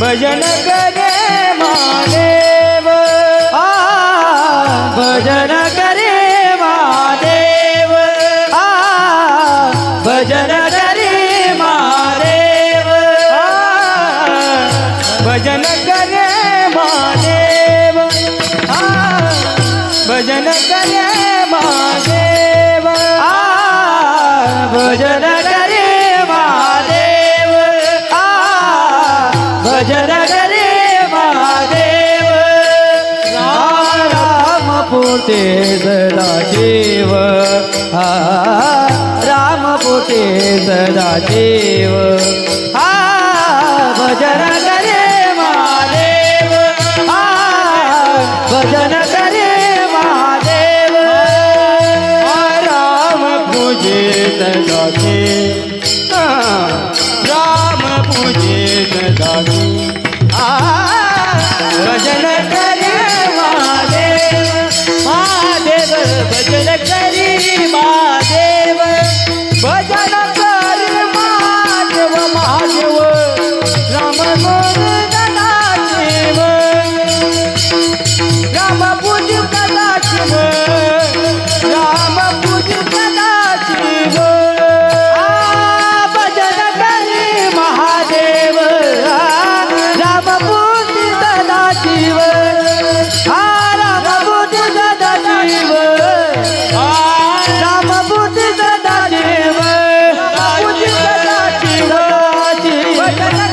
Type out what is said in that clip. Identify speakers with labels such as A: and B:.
A: भजन करे महादेव।
B: आ भजन करे महादेव। आ भजन करे महादेव।
A: भजन करे महादेव। भजन करे महादेव
B: राम राम पोटे सदा देव हा राम पोटे सदा देव हा भजन करे महादेव हा भजन करे महादेव
A: राम पूजे सदाचे कर करी बा la la